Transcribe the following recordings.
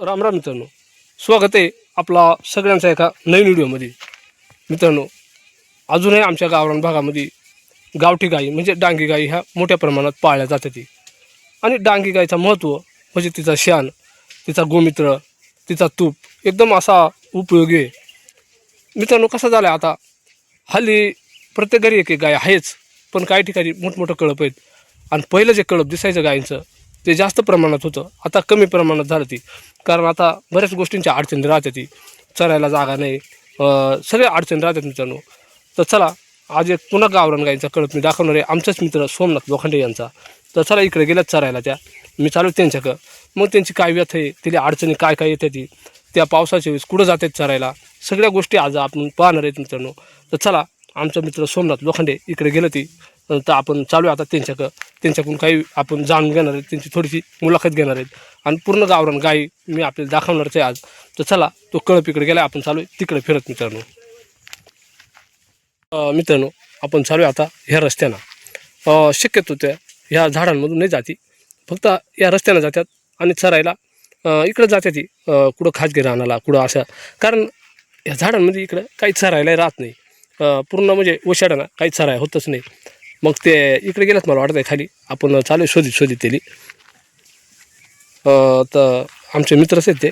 राम राम मित्रांनो. स्वागत आहे आपला सगळ्यांचा एका नवीन व्हिडिओमध्ये. मित्रांनो अजूनही आमच्या गावरान भागामध्ये गावठी गाई म्हणजे डांगी गाई ह्या मोठ्या प्रमाणात पाळल्या जातात ती आणि डांगी गाईचं महत्त्व म्हणजे तिचा शान तिचा गोमित्र तिचा तूप एकदम असा उपयोगी आहे. मित्रांनो कसं झालं आहे आता? हल्ली प्रत्येक घरी एक एक गाय आहेच पण काही ठिकाणी मोठमोठं कळप आहेत. आणि पहिलं जे कळप दिसायचं गायींचं ते जास्त प्रमाणात होतं. आता कमी प्रमाणात झालं ती. कारण आता बऱ्याच गोष्टींच्या अडचणी राहते ती. चरायला जागा नाही. सगळ्या अडचणी राहतात मित्रांनो. तर चला आज एक पुन्हा गावरान गायींचा कळप मी दाखवणार आहे. आमचाच मित्र सोमनाथ लोखंडे यांचा. तर चला इकडे गेल्यात चरायला त्या. मी चालू त्यांच्याकडं मग त्यांची काय व्यथ आहे? तिला अडचणी काय काय येते ती? त्या पावसाच्या वेळेस कुठं जातात चरायला? सगळ्या गोष्टी आज आपण पाहणार आहेत मित्रांनो. तर चला आमचा मित्र सोमनाथ लोखंडे इकडे गेलं ती. तर आपण चालू आहे आता त्यांच्याकडं त्यांच्याकडून काही आपण जाणून घेणार आहेत त्यांची थोडीशी मुलाखत घेणार आहेत. आणि पूर्ण गावरान गाई मी आपल्याला दाखवणारच आहे आज. तर चला तो कळप इकडे गेला आपण चालू आहे. तिकडे फिरत मित्रांनो. मित्रांनो आपण चालू आहे आता ह्या रस्त्यानं. शक्यतो त्या ह्या झाडांमधून नाही जाती. फक्त या रस्त्यानं जातात आणि चरायला इकडं जाते ती कुठं खाजगी राहण्याला कुठं असं. कारण या झाडांमध्ये इकडं काही चरायला राहत नाही. पूर्ण म्हणजे ओशाडाना काही चराय होतच नाही. मग ते इकडे गेलं मला वाटत आहे खाली. आपण चालू आहे शोधित शोधित त्याली तर आमचे मित्रच आहेत ते.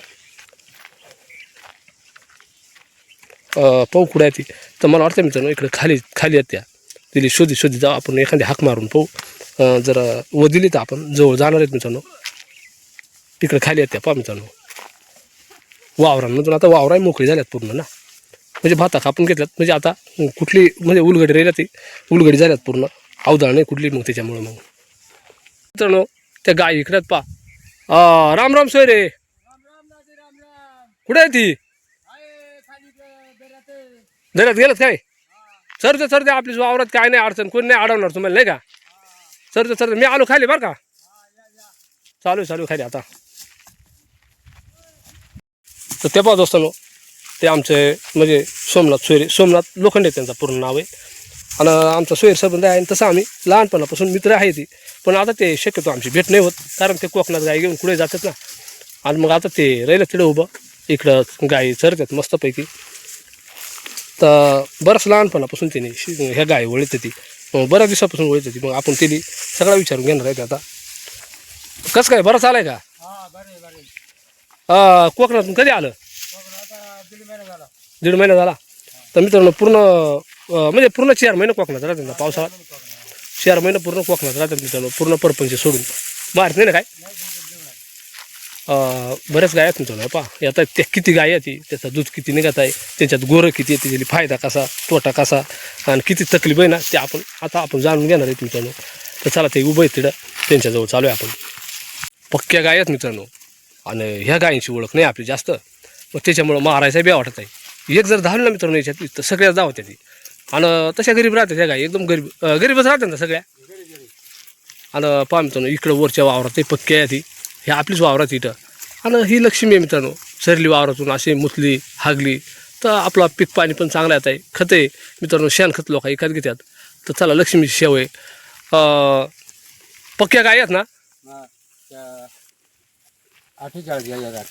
पाहू कुठे आहे ती. तर मला वाटतं मित्रांनो इकडे खाली खाली आहेत त्या. तिथे शोधित शोधित जाऊ आपण एखादी हाक मारून पाहू. जरा जर व दिली तर आपण जवळ जाणार आहेत मित्रांनो. इकडे खाली आहेत त्या पहा मित्रांनो. वावरांमधून आता वावराही मोकळी झाल्यात पूर्ण ना. म्हणजे भाता कापून घेतल्यात. म्हणजे आता कुठली म्हणजे उलगडी राहिल्या ती. उलगडी झाल्यात पूर्ण. अवधाळ नाही कुठली मग त्याच्यामुळं मग. मित्रांनो त्या गाय इकड्यात पा राम राम सोयरे कुठे आहे ती? दर्यात गेलं काय? सर सर आपली वावरात काय नाही अडचण कोणी नाही अडवणार तुम्हाला नाही का? सर सर मी आलो खाली बरं का? चालू आहे, चालू खाली आता. तर ते पाहत दोस्तानो ते आमचे म्हणजे सोमनाथ सोयरे सोमनाथ लोखंडे त्यांचं पूर्ण नाव आहे. आणि आमचा सोयर संबंध आहे आणि तसं आम्ही लहानपणापासून मित्र आहे ती. पण आता ते शक्यतो आमची भेट नाही होत कारण ते कोकणात गाई घेऊन कुठे जातात ना. आणि मग आता ते राहिलं तिकडे उभं इकडं गाई चरतात मस्तपैकी. तर बरंच लहानपणापासून तिने ह्या गाई वळत ती मग बऱ्याच दिवसापासून वळत होती. मग आपण तिने सगळा विचारून घेणार आहे आता. कसं काय बरं चालाय का? कोकणातून कधी आलं? दीड महिना झाला. तर मित्रांनो पूर्ण म्हणजे पूर्ण चार महिने कोकणात राहते ना पावसाळा चार महिने पूर्ण कोकणात राहतात मित्रांनो पूर्ण परपंच सोडून. मारत नाही ना काय? बऱ्याच गाय आहेत मित्रांनो पहा. आता त्या किती गाय आहे ती त्याचा दूध किती निघत आहे? त्याच्यात गोरं किती आहे? त्याच्यात फायदा कसा? तोटा कसा? आणि किती तकलीफ आहे ना? ते आपण आता आपण जाणून घेणार आहेत मित्रांनो तर चला ते उभं आहे तिथं. त्यांच्याजवळ चालू आहे आपण. पक्क्या गाय आहेत मित्रांनो. आणि ह्या गायींची ओळख नाही आपली जास्त. मग त्याच्यामुळं मारायचा बी वाटत आहे. एक जर धावलं ना मित्रांनो याच्यात तर सगळ्याच धावत्या ती आणि तशा गरीब राहतात ह्या गाई. एकदम गरीब गरीबच राहतात ना सगळ्या? आणि पहा मित्रांनो इकडं वरच्या वावरात ते पक्की आहे ती. हे आपलीच वावरात इथं. आणि ही लक्ष्मी आहे मित्रांनो सरली वावरातून अशी मुतली हागली. तर आपला पीक पाणी पण चांगलं येत आहे खत आहे. मित्रांनो शेणखत लोक एखाद घेतात. तर चला लक्ष्मीची शेव आहे. पक्क्या गाय आहेत ना? अठ्ठेचाळीस गाय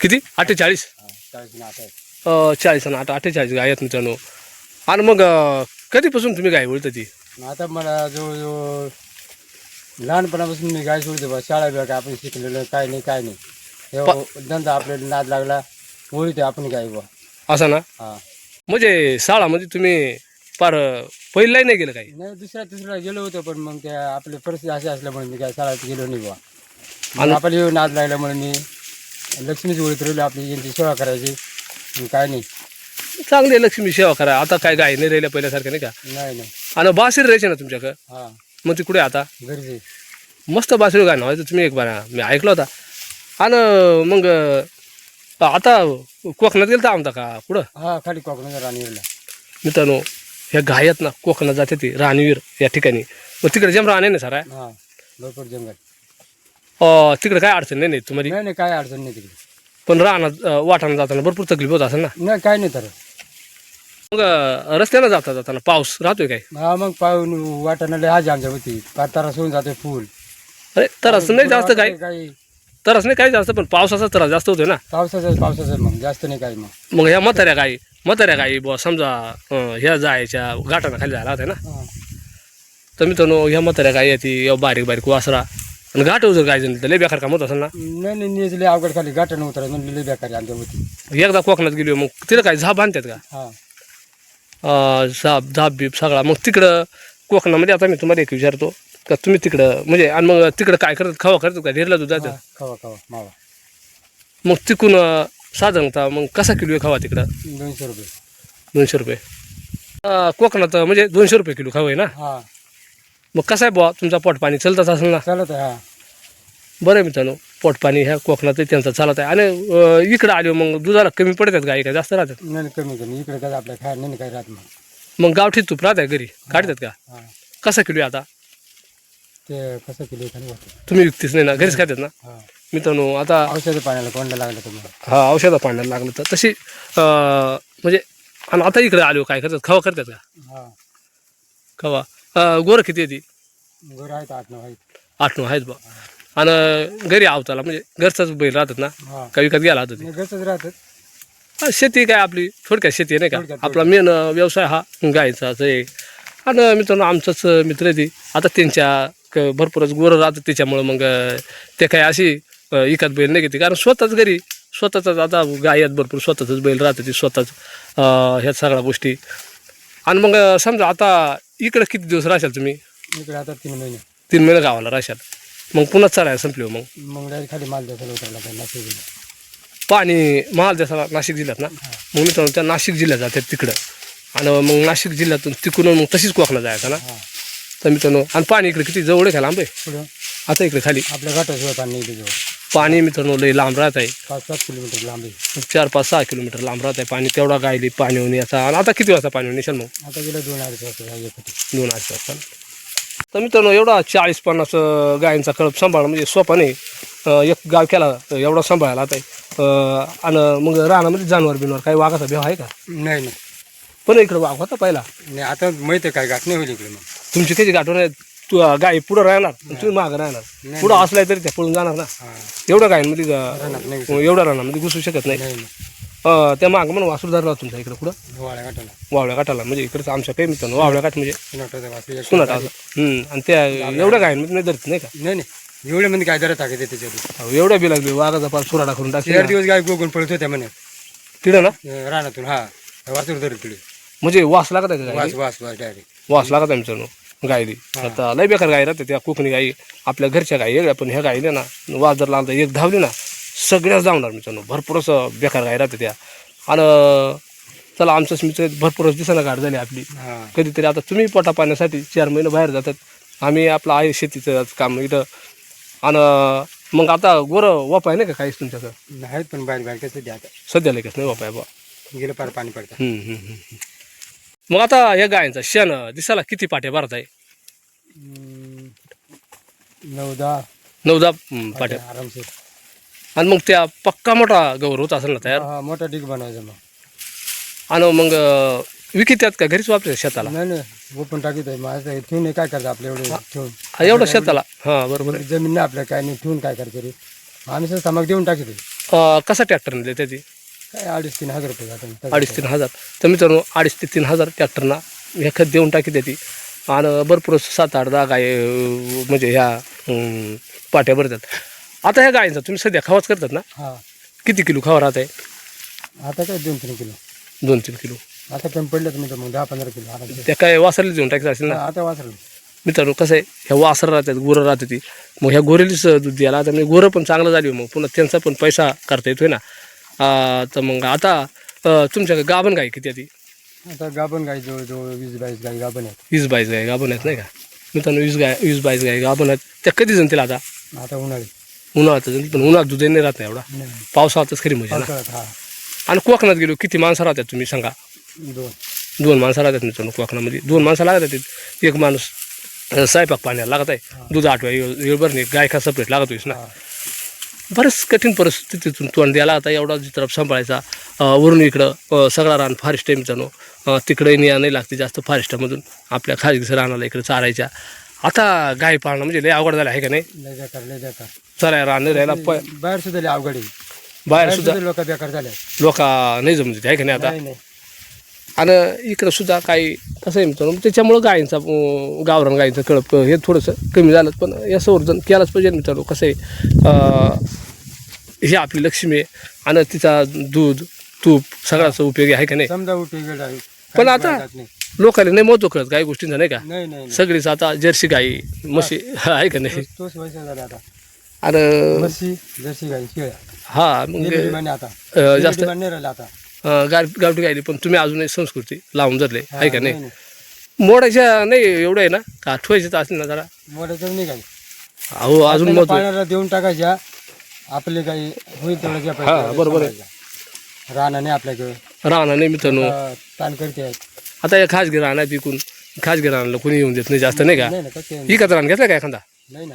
किती? अठ्ठेचाळीस? ना चाळीस आणि आठ अठ्ठेचाळीस गाय आहेत मित्रांनो. आणि मग अं, कधीपासून तुम्ही गाय वळता ती? आता मला जवळजवळ लहानपणापासून मी गाय सोडते बा. शाळा बिळा आपण शिकलेलं काय नाही काय नाही. हे धंदा आपल्याला नाद लागला ओळीते आपण गाय बा. असा ना? हा. म्हणजे शाळामध्ये तुम्ही पार पहिलाही नाही गेलं काही? नाही दुसऱ्या तिसऱ्या गेलो होतो पण मग त्या आपली परिस्थिती अशी असल्यामुळे मी काय शाळेत गेलो नाही बा. आणि आपल्याला नाद लागल्यामुळे मी लक्ष्मीची ओळीत राहिलो आपली यांची सेवा करायची. काय नाही. चांगली आहे लक्ष्मी सेवा करा. आता काय गाय नाही राहिल्या पहिल्यासारख्या नाही का? नाही नाही. आणि बासरी राहायचे ना तुमच्याकडं? हा. मग ती कुठे आता. मस्त बासरी गाणं व्हायचं. तुम्ही एक बारा. मी ऐकलं होता. आणि मग आता कोकणात गेलं तर आमता का? कुठं? हा खाली कोकणाचा राणीला मित्रांनो ह्या गायात ना कोकणात जाते ती राणीवीर या ठिकाणी. मग तिकडे जेम राहणे ना सारा? हा जंगल. अं, तिकडे काय अडचण नाही नाही तुम्हाला? नाही नाही काय अडचण नाही तिकडे. पण राहणार वाटाणा जाताना भरपूर तकलीफ होत असेल ना? नाही काय नाही तर. मग अं, रस्त्यानं जाता जाताना पाऊस राहतोय काय? हा मग पाहून वाटाणा लय आज आमच्या होती पातारा सोडून जाते फुल अरे तर असं नाही जास्त काय? काही त्रास नाही काही जास्त पण पावसाचा त्रास जास्त होतोय ना? पावसाचं पावसाचं मग जास्त नाही काही मग. मग ह्या म्हाताऱ्या गाई म्हाताऱ्या गाई बुवा समजा अं, ह्या जायच्या गाठाना खाली जायला होत्या ना? हा. तर मित्रांनो ह्या म्हाताऱ्या गाई येते बारीक बारीक वासरा. आणि गाठ जर गाय जण लय बेकार काम होत असेल ना? नाही नाही लय अवघड खाली गाठण उतरा म्हणजे लय बेकारी आमच्या होती. एकदा कोकणात गेली मग तिला काय झाप बांधतात का? हा. अं, झाप झाप बीप सगळा. मग तिकडं कोकणामध्ये आता मी तुम्हाला एक विचारतो का तुम्ही तिकडं म्हणजे आणि मग तिकडं काय करतात? खावा करतात का? दूध जातं? हा, खवा खवा मावा. मग तिकून साधारणतः मग कसा किलो आहे खावा तिकडं? दोनशे रुपये. दोनशे रुपये. अं, कोकणात म्हणजे दोनशे रुपये किलो खावा आहे ना? हा. मग कसं आहे बुवा तुमचा पोट पाणी चालतच असेल ना? चालत आहे हा. बरं आहे मित्रांनो पोट पाणी ह्या कोकणात त्यांचा चालत आहे. आणि अं, इकडं आलो मग दुधाला कमी पडतात गाई का? जास्त राहतात? नाही नाही, कमी कमी. इकडे काय आपल्या खायला नाही काही राहत मग. मग गावठी तूप राहत आहे घरी? काढतात का? हा कसा किलो आहे आता? ते कसं किलो तुम्ही विकतीच नाही ना? घरीच खातात ना? हा. मित्रांनो आता औषध पाण्याला कोंडा लागलं तुम्हाला हा औषधं पाण्याला लागलं तर. तशी अं, म्हणजे आणि आता इकडे आलो काय करतात? खवा करतात का? हा. खवा. गोरं किती येते गोर आहेत आठ नऊ आहेत. आठ नऊ आहेत बा. आणि घरी आवताला म्हणजे घरचाच बैल राहतात ना? हा. का विकत नाही घरचंच राहतात. हा, शेती काय आपली? थोडक्यात शेती आहे नाही का? थोडक्यात, आपला मेन व्यवसाय हा गायचाच आहे आणि मित्रांनो आमचंच मित्र आहे ते. आता त्यांच्या क- भरपूरच गोरं राहतात त्याच्यामुळं मग अं, ते काय अशी अं, इकत बैल नाही घेते. कारण स्वतःच घरी स्वतःचाच आता गाय आहेत भरपूर स्वतःच बैल राहतं ते स्वतःच. अं, ह्या सगळ्या गोष्टी. आणि मग समजा आता इकडं किती दिवस राहशाल तुम्ही? इकडे आता तीन महिने. तीन महिने गावाला राहशाल. मग पुन्हा चालायला संपली हो मग? मग डायरेक्ट खाली माल द्यायला उतरला नाशिक जिल्ह्यात. पाणी महाल देसाला नाशिक जिल्ह्यात ना? मग मित्रांनो त्या नाशिक जिल्ह्यात जातात तिकडं. आणि मग नाशिक जिल्ह्यातून तिकडून मग तशीच कोकणात जायचं ना? तर मित्रांनो आणि पाणी इकडे किती जवळ आहे पुढं? आता इकडे खाली. आपल्या घाटाशिवाय पाणी नाही जवळ. पाणी मित्रांनो लई लांब राहत आहे. पाच सात किलोमीटर लांब आहे. चार पाच सहा किलोमीटर लांब राहत आहे पाणी. तेवढा गायली पाणी होऊन याचा. आणि आता किती वाजता पाणी होऊन येशाल मग? आता गेलं दोन अडीच वाजता होते दोन अडीच वाजता. तर मित्रांनो एवढा चाळीस पन्नास अं, गायींचा कळप सांभाळणं म्हणजे सोपा नाही. अं, एक गाव केला तर एवढा सांभाळायला आता आहे. आणि मग रानामध्ये जानवर बिनवर काही वाघाचा भेव आहे का? नाही नाही. पण इकडे वाघ होता पहिला. नाही आता माहिती आहे काय गाठ नाही होईल इकडे मग. तुमची कधी गाठवून आहे. तू गाय पुढं राहणार तुम्ही मागं राहणार. पुढं असलाय तरी त्या पळून जाणार ना. हा. एवढ्या गायींमध्ये गा- रानात नाही. एवढ्या रानामध्ये घुसू शकत नाही. त्या मागं म्हणून वासूर धरला तुमच्या इकडे पुढं? वाळ्या गाठाला वावळ्या काठाला म्हणजे इकडचं आमच्या काही मित्रांनो वावळ्या काठ म्हणजे? सुनाट. आणि त्या एवढ्या गायींमध्ये नाही धरत नाही का? नाही नाही. एवढ्या मध्ये काय जरा टाकायचे त्याच्यावर अहो, एवढ्या बी लागली वाघाचा पार सुराडा करून टाकली. चार दिवस गाय गोगून पळत होत्या म्हणे. तिकडं ना? रानातून हा. वाचूर धरत तिकडे म्हणजे वास लागत आहे का वास? वास वास डायरेक्ट वास लागत आहे मित्रांनो गायली. आता लय बेकार गाय राहते त्या कोकणी गाई आपल्या घरच्या गाई वेगळ्या पण ह्या गाईने ना वास जर लागला एक धावली ना सगळ्याच धावणार मित्रांनो. भरपूरच बेकार गाय राहते त्या. आणि चला आमचंच मित्र भरपूरच दिसाना गाठ झाली आपली. कधीतरी आता तुम्ही पोटा पाण्यासाठी चार महिने बाहेर जातात. आम्ही आपलं आहे शेतीचं काम इथं. आणि मग आता गोरं वापाय नाही का काहीच तुमच्याकडं? आहेत पण बाहेर बाहेर कसं सध्या लगेच नाही वापाय बा गेलं पार पाणी पडतं. मग आता या गायांचा शेण दिसाला किती पाट्या भरत आहे? हम्म, नऊ दहा. नऊ दहा हम्म, पाट्या आरामशीर. आणि मग त्या पक्का मोठा गौर होत असेल ना तयार? हा मोठा डिग बनवायचा मग. आणि मग विकित्यात का घरीच वापरायचं शेताला? नाही नाही ओपन टाकीत आहे. माझं ठेवून हे काय करतं आपल्या एवढे ठेवून? एवढं शेताला? हां बरोबर जमीन नाही आपल्या काय नाही ठेवून काय करते रे? आम्ही सर देऊन टाकते कसा ट्रॅक्टरने देते ती? काय अडीच तीन हजार रुपये जातात. अडीच तीन हजार. तर मित्रांनो अडीच ते तीन हजार ट्रॅक्टरना हे खत देऊन टाकी देते आणि भरपूर सात आठ दहा गाय म्हणजे ह्या पाट्या भरतात. आता ह्या गायींचा तुम्ही सध्या खावाच करतात ना? हा. किती किलो खावा राहत आहे आता काय दोन तीन किलो. दोन तीन किलो. आता कमी पडलं तुम्ही तर मग दहा पंधरा किलो. त्या काय वासरला देऊन टाकायचं असेल ना? आता वाचलं मित्रांनो कसं आहे ह्या वासर राहतात गुरं राहतात ती. मग ह्या गोरेलीच दूध द्यायला आता म्हणजे गोरं पण चांगलं झाली मग पुन्हा त्यांचा पण पैसा करता येतोय ना. अं, तर मग आता अं, तुमच्याकडे गाभण गाय किती आहे ती? आता गाभण गाई जवळजवळ वीस बावीस गाई गाभण आहेत. वीस बाईस गाय गाभण आहेत नाही का? मित्रांनो वीस गाय वीस बाईस गाय गाभण आहेत. त्या कधी जणतील आता? आता उन्हाळी. उन्हाळ्यात जणतील पण उन्हाळ्यात दूध नाही राहत नाही एवढा. नाही. पावसाळ्यातच खरी मजा ना. पावसाळ्यात हा. आणि कोकणात गेलो किती माणसं राहतात तुम्ही सांगा? दोन. दोन माणसं राहतात मित्रांनो कोकणामध्ये. दोन माणसं लागत आहेत. एक माणूस अं, स्वयंपाक पाण्याला लागत आहे. दूध आठवा वेळभर नाही. गाय का सपरेट लागत होईस ना? हा. बरंच कठीण परिस्थितीतून तोंड द्यायला आता एवढा जित्रप सांभाळायचा. वरून इकडं सगळा रान फारेस्ट आहे मित्रांनो. अं, तिकडे निया नाही लागते जास्त फारेस्टामधून आपल्या खाजगी रानाला इकडे चारायच्या. आता गाय पाळणं म्हणजे लय अवघड झालं आहे का नाही? चला राहणं राहायला प बाहेर सुद्धा लय अवघड आहे. बाहेर सुद्धा लोक बेकार झाले लोक नाही जमत आहे का नाही आता? आणि इकडं सुद्धा काही कसं आहे मित्रांनो. त्याच्यामुळं गायींचा गावरान गायींचं कळप हे थोडंसं कमी झालं. पण या संवर्धन केलंच पाहिजे मित्रांनो. कसं आहे ही आपली लक्ष्मी आहे आणि तिचा दूध तूप सगळ्याचा उपयोगी आहे का नाही? समजा गेला पण आता- लोकांना नाही महत्त्व कळत काही गोष्टींचा नाही का? नाही नाही सगळीच आता जर्सी गाई म्हशी आहे का नाही? आणि म्हशी जर्सी गाई हा मग जास्त आता. गाव गावठी गायली पण तुम्ही अजूनही संस्कृती लावून धरले आहे का नाही. मोडायच्या नाही एवढं आहे ना? का आठवायचं असेल ना जरा? मोठ्याचं नाही काही. अहो अजून आपल्याला महत्त्व पाण्याला देऊन टाकायच्या. आपले काही होईल तेवढं हा, बरोबर आहे. राहणार नाही आपल्याकडे. राहणार नाही मित्रांनो. आता ताण करते आहेत. आता या खाजगी राहण्यात विकून खाजगी राहण्याला कोणी येऊन देत नाही जास्त नाही का? नाही ना कसं इकत राहणं घेतलं का एखादा? नाही ना.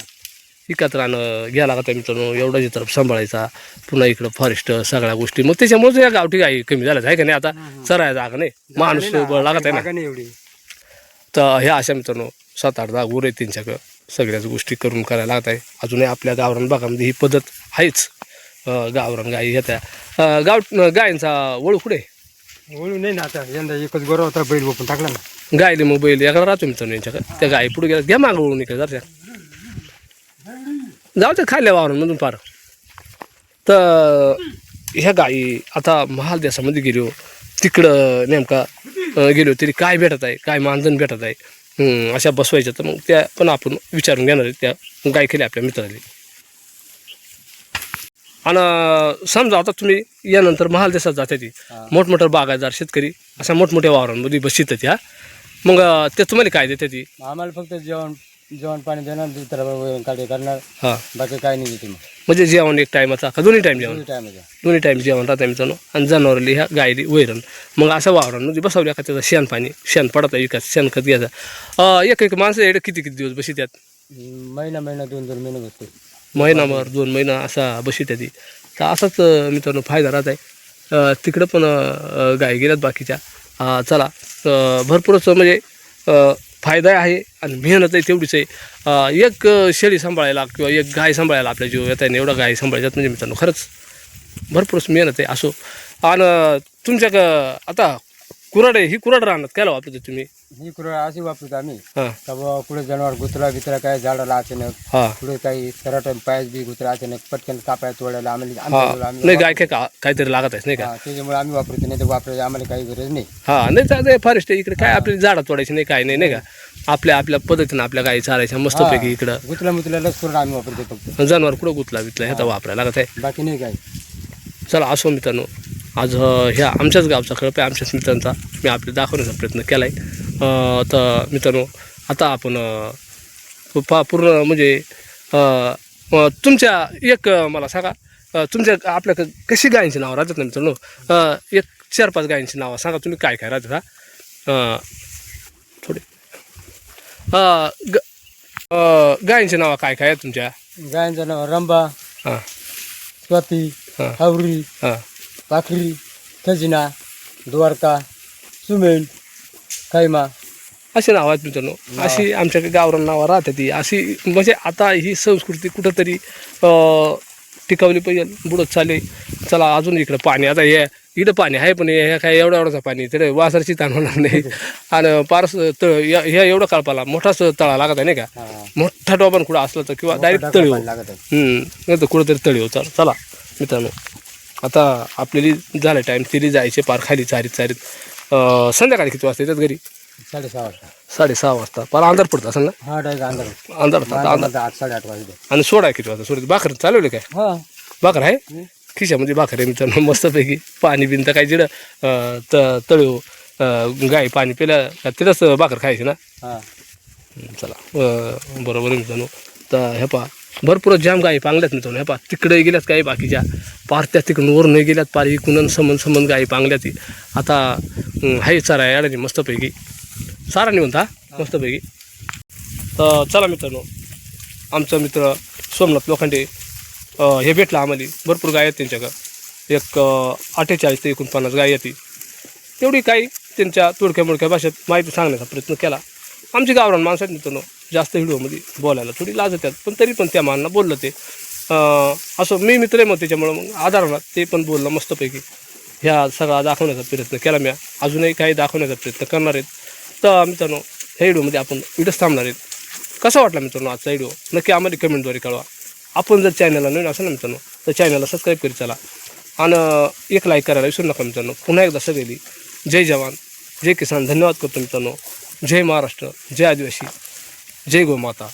इकत राहणं घ्यायला लागतं मित्रांनो. एवढा तरफ सांभाळायचा. पुन्हा इकडं फॉरेस्ट सगळ्या गोष्टी. मग त्याच्यामुळे या गावठी गाई कमी झाल्याच आहे का नाही? आता चरायला जागा नाही. माणूस बळ लागत आहे ना. एवढी. तर ह्या अशा मित्रांनो सात आठ दहा गुर आहेत त्यांच्याकडं. सगळ्याच गोष्टी करून करायला लागत आहे. अजूनही आपल्या गावरान भागामध्ये ही पद्धत आहेच. गावरान गाई ह्या त्या. अं, गाव गायींचा वळू कुठे? ओळू नाही ना आता. यंदा एकच गोरा होता बैल ओपून टाकला ना. गायले मग बैल. याकडे राहतो मित्रांनो यांच्याकडे. त्या गाई पुढे गेल्या. घ्या मागं वळून इकडे जात्या जाऊ त्या खाल्ल्या वावरांमधून पार. तर ह्या गाई आता महाल देशामध्ये गेलो तिकडं नेमका गेलो तरी काय भेटत आहे? काय मानधन भेटत आहे? हं, अशा बसवायच्या तर मग त्या पण आपण विचारून घेणार आहे त्या गाय केल्या आपल्या मित्राने. आणि समजा आता तुम्ही यानंतर महाल देशात जाते ती. हा. मोठमोठे बागायतदार शेतकरी अशा मोठमोठ्या वावरांमध्ये बसित त्या मग ते तुम्हाला काय देते ती? आम्हाला फक्त जेवण जेवण पाणी देणार दुसरा काढे करणार. हां. बाकी काही नाही देते मग. म्हणजे जेवण एक टायमाचा का? दोन्ही टाईम जेवण? दोन्ही टाईम जेवण. राहतं मित्रांनो आणि जनावरली ह्या गायली वैरण. मग असं वावरांमध्ये बसवल्या का त्याचं शेण पाणी शेण पडत आहे विकास शेणखत घ्यायचं. एक एक माणसं एवढे किती किती दिवस बशी त्यात महिना महिना दोन दोन महिने बसते. महिनाभर दोन महिना असा बशी त्याची तर असाच मित्रांनो फायदा राहत आहे. तिकडं पण गाय गेल्यात बाकीच्या. चला भरपूरच म्हणजे फायदा आहे आणि मेहनत आहे तेवढीच आहे. एक शेळी सांभाळायला किंवा एक गाय सांभाळायला आपल्या जीव येत आहे एवढं गाय सांभाळायच्यात म्हणजे मित्रांनो खरंच भरपूरच मेहनत आहे असो. आणि तुमच्या आता कुराड आहे ही कुराड राहणार काय वापरतो तुम्ही? ही कुरं अशी वापरतो आम्ही. हां. का बाबा पुढे जनावर गुतरा बितरा काय झाडाला अचानक हां. पुढे काही सराट पायस बी गुतरा अचानक पटकन कापाय तोडायला आम्हाला हां. आमच्या आम्ही नाही गाय काय का काहीतरी लागत आहे नाही का? हा, त्याच्यामुळे आम्ही वापरतो नाही तर वापरायची आम्हाला काही गरज नाही. हा नाही तर फॉरेस्ट इकडे काय आपली झाडं तोडायची नाही काय नाही नाही का? आपल्या आपल्या पद्धतीनं आपल्या गाई चारायच्या मस्तपैकी इकडं. गुतला मुतल्यालाच करून आम्ही वापरतो फक्त. जनावर कुठं गुतला बितला ह्याचा वापरायला लागत आहे. बाकी नाही काही. चला असो मित्रांनो. आज ह्या आमच्याच गावचा कळप आहे आमच्याच मित्रांचा मी आपले दाखवण्याचा प्रयत्न केला आहे तर मित्रांनो आता आपण पा पूर्ण म्हणजे तुमच्या एक मला सांगा तुमच्या आपल्या कशी गायींची नावं राहतात ना मित्रांनो? एक चार पाच गायींची नावं सांगा तुम्ही काय काय राहतात हा? थोडे. ग गायींची नावं काय काय आहेत तुमच्या? गायांचं नाव रंबा हां. स्वाती हां. हावरी हां. पाखरी खजिना द्वारका सुमेल कैमा अशी नावं आहेत मित्रांनो. अशी आमच्याकडे गावरान नावं राहते ती अशी म्हणजे आता ही संस्कृती कुठंतरी टिकवली पाहिजे. बुडत चालली. चला अजून इकडं पाणी. आता हे इकडं पाणी आहे पण हे काय एवढं एवढंच पाणी. तिकडे वासरची ताण होणार नाही. आणि पारस तळ या ह्या एवढं काळपाला. मोठाच तळा लागत आहे नाही का? हा. मोठा टोपण कुठं असलं तर किंवा डायरेक्ट तळी पाणी लागत आहे. तर कुठंतरी तळी हो. चला चला मित्रांनो. आता आपल्याला झालं टाईम तिरी जायचे पार खाली चारीत चारीत. अं, संध्याकाळी किती वाजता येतात घरी? साडेसहा वाजता. साडेसहा वाजता. पार अंधार पडत असेल ना? हा डायरेक्ट अंधार अंधार होता अंधार अंधार. आठ साडेआठ वाजता आणि सोडा किती वाजता? सोडा. भाकर चालवले काय? हा. भाकर आहे? खिशामध्ये भाकर आहे मित्रांनो मस्तपैकी. पाणी बिन तर काय जिडं अं, त तळू अं, गाय पाणी पिलं का तिथंच भाकर खायची ना? हा. हं, चला अं, बरोबर आहे मित्रांनो. तर ह्या पा भरपूर जाम गायी पांगल्यात मी तुम्ही पा तिकडे गेल्यात काही बाकीच्या. पारत्या तिकडून वर नाही गेल्यात पार इकून समन समन गायी पांगल्यात आता आहे हाय चारा याडाची मस्तपैकी. सारा नाही म्हणता मस्तपैकी. तर चला मित्रांनो आमचा मित्र सोमनाथ लोखंडे हे भेटलं आम्हाला. भरपूर गाय आहेत त्यांच्याकडं. एक अठ्ठेचाळीस ते एकोणपन्नास गाय येते तेवढी काही त्यांच्या तुडक्या मुडक्या भाषेत माहिती सांगण्याचा प्रयत्न केला. आमची गावरान माणसं आहेत मित्रांनो. जास्त व्हिडिओमध्ये बोलायला थोडी लाज येतात. पण तरी पण त्या मानानं बोललं ते. असं मी मित्र आहे मग त्याच्यामुळं मग आधारला ते पण बोललं मस्तपैकी. ह्या सगळा दाखवण्याचा प्रयत्न केला मी. अजूनही काही दाखवण्याचा प्रयत्न करणार आहेत. तर मित्रांनो ह्या व्हिडिओमध्ये आपण व्हिडिओ थांबणार आहेत. कसा वाटला मित्रांनो आजचा व्हिडिओ? नक्की आम्हाला कमेंटद्वारे कळवा. आपण जर चॅनलला नवीन असेल ना मित्रांनो तर चॅनलला सबस्क्राईब करीत चला. आणि एक लाईक करायला विसरू नका मित्रांनो. पुन्हा एकदा सगळी जय जवान जय किसान. धन्यवाद करतो मित्रांनो. जय महाराष्ट्र जय आदिवासी. जय गोमाता